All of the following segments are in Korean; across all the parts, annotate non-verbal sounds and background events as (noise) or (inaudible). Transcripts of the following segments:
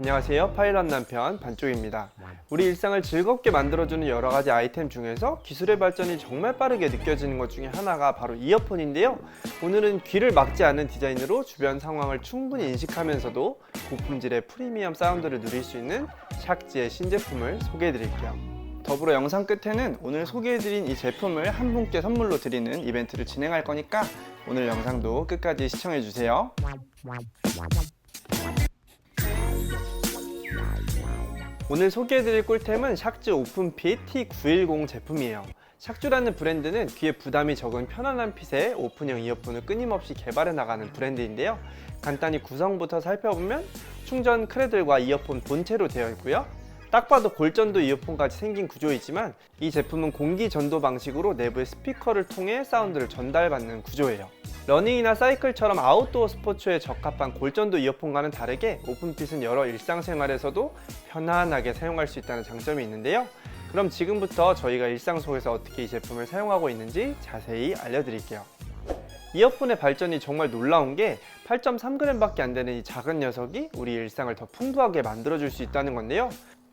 안녕하세요. 파일럿 남편 반쪽입니다. 우리 일상을 즐겁게 만들어주는 여러 가지 아이템 중에서 기술의 발전이 정말 빠르게 느껴지는 것 중에 하나가 바로 이어폰인데요. 오늘은 귀를 막지 않는 디자인으로 주변 상황을 충분히 인식하면서도 고품질의 프리미엄 사운드를 누릴 수 있는 샥지의 신제품을 소개해 드릴게요. 더불어 영상 끝에는 오늘 소개해드린 이 제품을 한 분께 선물로 드리는 이벤트를 진행할 거니까 오늘 영상도 끝까지 시청해주세요. 오늘 소개해드릴 꿀템은 샥즈 오픈핏 T910 제품이에요. 샥주라는 브랜드는 귀에 부담이 적은 편안한 핏의 오픈형 이어폰을 끊임없이 개발해 나가는 브랜드인데요. 간단히 구성부터 살펴보면 충전 크레들과 이어폰 본체로 되어 있고요. 딱 봐도 골전도 이어폰같이 생긴 구조이지만 이 제품은 공기 전도 방식으로 내부의 스피커를 통해 사운드를 전달받는 구조예요. 러닝이나 사이클처럼 아웃도어 스포츠에 적합한 골전도 이어폰과는 다르게 오픈핏은 여러 일상생활에서도 편안하게 사용할 수 있다는 장점이 있는데요. 그럼 지금부터 저희가 일상 속에서 어떻게 이 제품을 사용하고 있는지 자세히 알려드릴게요. 이어폰의 발전이 정말 놀라운 게 8.3g밖에 안 되는 이 작은 녀석이 우리 일상을 더 풍부하게 만들어줄 수 있다는 건데요.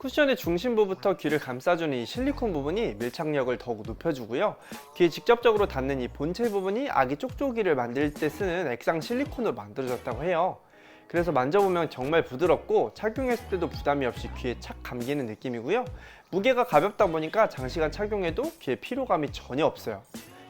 쿠션의 중심부부터 귀를 감싸주는 이 실리콘 부분이 밀착력을 더욱 높여주고요. 귀에 직접적으로 닿는 이 본체 부분이 아기 쪽쪽이를 만들 때 쓰는 액상 실리콘으로 만들어졌다고 해요. 그래서 만져보면 정말 부드럽고 착용했을 때도 부담이 없이 귀에 착 감기는 느낌이고요. 무게가 가볍다 보니까 장시간 착용해도 귀에 피로감이 전혀 없어요.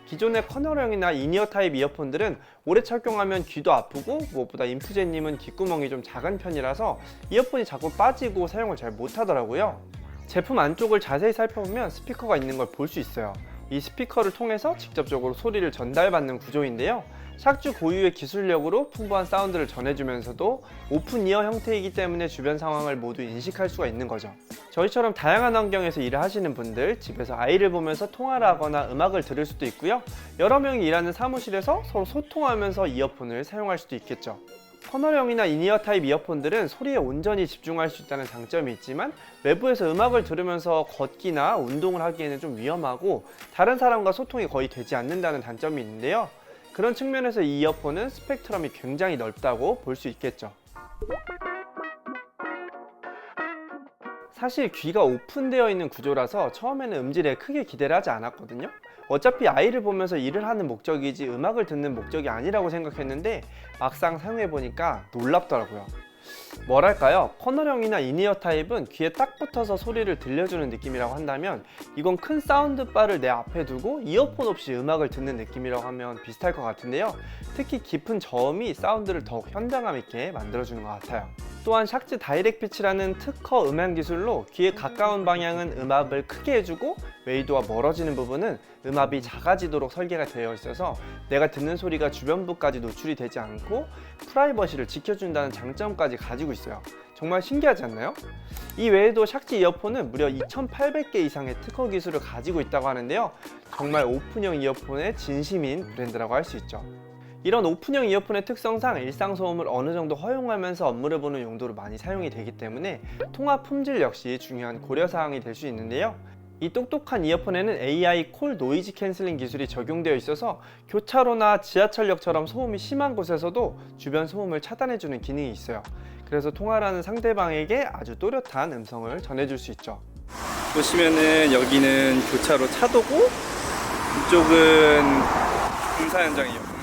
기존의 커널형이나 이니어 타입 이어폰들은 오래 착용하면 귀도 아프고 무엇보다 인프제님은 귓구멍이 좀 작은 편이라서 이어폰이 자꾸 빠지고 사용을 잘 못하더라고요. 제품 안쪽을 자세히 살펴보면 스피커가 있는 걸 볼 수 있어요. 이 스피커를 통해서 직접적으로 소리를 전달받는 구조인데요. 샥주 고유의 기술력으로 풍부한 사운드를 전해주면서도 오픈 이어 형태이기 때문에 주변 상황을 모두 인식할 수가 있는 거죠. 저희처럼 다양한 환경에서 일을 하시는 분들, 집에서 아이를 보면서 통화를 하거나 음악을 들을 수도 있고요. 여러 명이 일하는 사무실에서 서로 소통하면서 이어폰을 사용할 수도 있겠죠. 커널형이나 이니어 타입 이어폰들은 소리에 온전히 집중할 수 있다는 장점이 있지만 외부에서 음악을 들으면서 걷기나 운동을 하기에는 좀 위험하고 다른 사람과 소통이 거의 되지 않는다는 단점이 있는데요. 그런 측면에서 이 이어폰은 스펙트럼이 굉장히 넓다고 볼 수 있겠죠. 사실 귀가 오픈되어 있는 구조라서 처음에는 음질에 크게 기대를 하지 않았거든요. 어차피 아이를 보면서 일을 하는 목적이지 음악을 듣는 목적이 아니라고 생각했는데 막상 사용해 보니까 놀랍더라고요. 뭐랄까요? 커널형이나 이니어 타입은 귀에 딱 붙어서 소리를 들려주는 느낌이라고 한다면 이건 큰 사운드 바를 내 앞에 두고 이어폰 없이 음악을 듣는 느낌이라고 하면 비슷할 것 같은데요. 특히 깊은 저음이 사운드를 더욱 현장감 있게 만들어주는 것 같아요. 또한 샥즈 다이렉 피치라는 특허 음향 기술로 귀에 가까운 방향은 음압을 크게 해주고 웨이도와 멀어지는 부분은 음압이 작아지도록 설계가 되어 있어서 내가 듣는 소리가 주변부까지 노출이 되지 않고 프라이버시를 지켜준다는 장점까지 가지고 있어요. 정말 신기하지 않나요? 이 외에도 샥지 이어폰은 무려 2,800개 이상의 특허 기술을 가지고 있다고 하는데요. 정말 오픈형 이어폰의 진심인 브랜드라고 할 수 있죠. 이런 오픈형 이어폰의 특성상 일상 소음을 어느 정도 허용하면서 업무를 보는 용도로 많이 사용이 되기 때문에 통화 품질 역시 중요한 고려 사항이 될 수 있는데요. 이 똑똑한 이어폰에는 AI 콜 노이즈 캔슬링 기술이 적용되어 있어서 교차로나 지하철역처럼 소음이 심한 곳에서도 주변 소음을 차단해주는 기능이 있어요. 그래서 통화를 하는 상대방에게 아주 또렷한 음성을 전해줄 수 있죠. 보시면은 여기는 교차로 차도고 이쪽은 공사 현장이에요.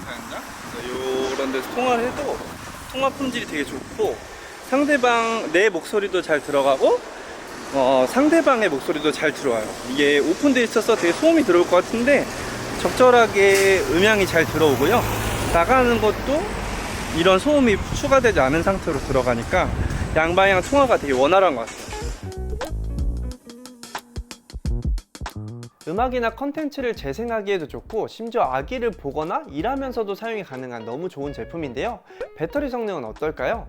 이런 데서 통화를 해도 통화 품질이 되게 좋고 상대방 내 목소리도 잘 들어가고 어, 상대방의 목소리도 잘 들어와요. 이게 오픈되어 있어서 되게 소음이 들어올 것 같은데 적절하게 음향이 잘 들어오고요. 나가는 것도 이런 소음이 추가되지 않은 상태로 들어가니까 양방향 통화가 되게 원활한 것 같아요. 음악이나 컨텐츠를 재생하기에도 좋고 심지어 아기를 보거나 일하면서도 사용이 가능한 너무 좋은 제품인데요. 배터리 성능은 어떨까요?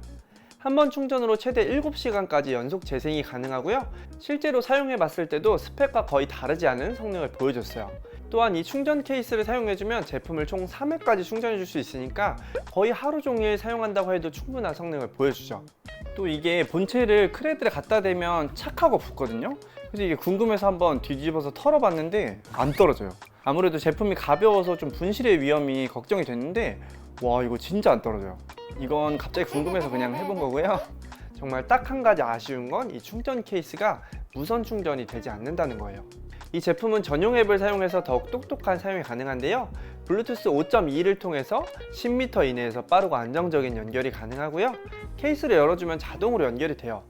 한 번 충전으로 최대 7시간까지 연속 재생이 가능하고요. 실제로 사용해 봤을 때도 스펙과 거의 다르지 않은 성능을 보여줬어요. 또한 이 충전 케이스를 사용해주면 제품을 총 3회까지 충전해 줄 수 있으니까 거의 하루 종일 사용한다고 해도 충분한 성능을 보여주죠. 또 이게 본체를 크레드에 갖다 대면 착하고 붙거든요. 그래서 이게 궁금해서 한번 뒤집어서 털어봤는데 안 떨어져요. 아무래도 제품이 가벼워서 좀 분실의 위험이 걱정이 됐는데 와 이거 진짜 안 떨어져요. 이건 갑자기 궁금해서 그냥 해본 거고요. (laughs) 정말 딱 한 가지 아쉬운 건 이 충전 케이스가 무선 충전이 되지 않는다는 거예요. 이 제품은 전용 앱을 사용해서 더욱 똑똑한 사용이 가능한데요. 블루투스 5.2를 통해서 10m 이내에서 빠르고 안정적인 연결이 가능하고요. 케이스를 열어주면 자동으로 연결이 돼요.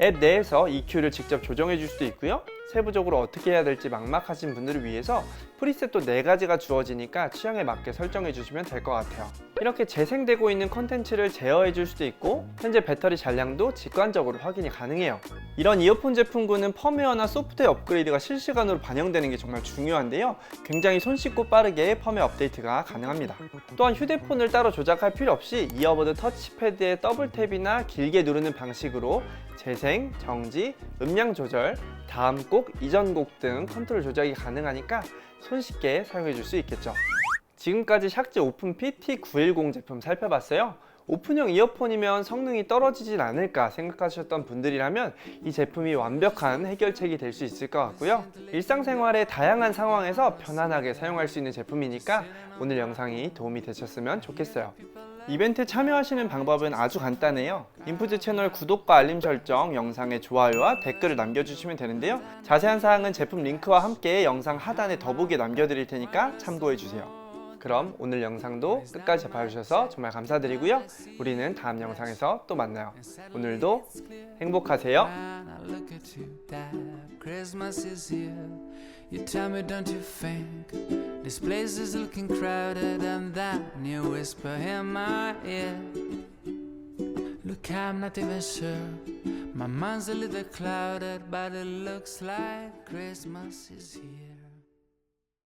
앱 내에서 EQ를 직접 조정해 줄 수도 있고요. 세부적으로 어떻게 해야 될지 막막하신 분들을 위해서 프리셋도 4가지가 주어지니까 취향에 맞게 설정해 주시면 될 것 같아요. 이렇게 재생되고 있는 컨텐츠를 제어해 줄 수도 있고 현재 배터리 잔량도 직관적으로 확인이 가능해요. 이런 이어폰 제품군은 펌웨어나 소프트웨어 업그레이드가 실시간으로 반영되는 게 정말 중요한데요. 굉장히 손쉽고 빠르게 펌웨어 업데이트가 가능합니다. 또한 휴대폰을 따로 조작할 필요 없이 이어버드 터치패드의 더블 탭이나 길게 누르는 방식으로 재생, 정지, 음량 조절, 다음 곡, 이전 곡 등 컨트롤 조작이 가능하니까 손쉽게 사용해 줄 수 있겠죠. 지금까지 샥즈 오픈피 T910 제품 살펴봤어요. 오픈형 이어폰이면 성능이 떨어지진 않을까 생각하셨던 분들이라면 이 제품이 완벽한 해결책이 될 수 있을 것 같고요. 일상생활의 다양한 상황에서 편안하게 사용할 수 있는 제품이니까 오늘 영상이 도움이 되셨으면 좋겠어요. 이벤트 참여하시는 방법은 아주 간단해요. 인푸즈 채널 구독과 알림 설정, 영상의 좋아요와 댓글을 남겨주시면 되는데요. 자세한 사항은 제품 링크와 함께 영상 하단에 더보기에 남겨드릴 테니까 참고해주세요. 그럼 오늘 영상도 끝까지 봐주셔서 정말 감사드리고요. 우리는 다음 영상에서 또 만나요. 오늘도 행복하세요. You tell me, don't you think this place is looking crowded? And then you whisper in my ear. Look, I'm not even sure. My mind's a little clouded, but it looks like Christmas is here.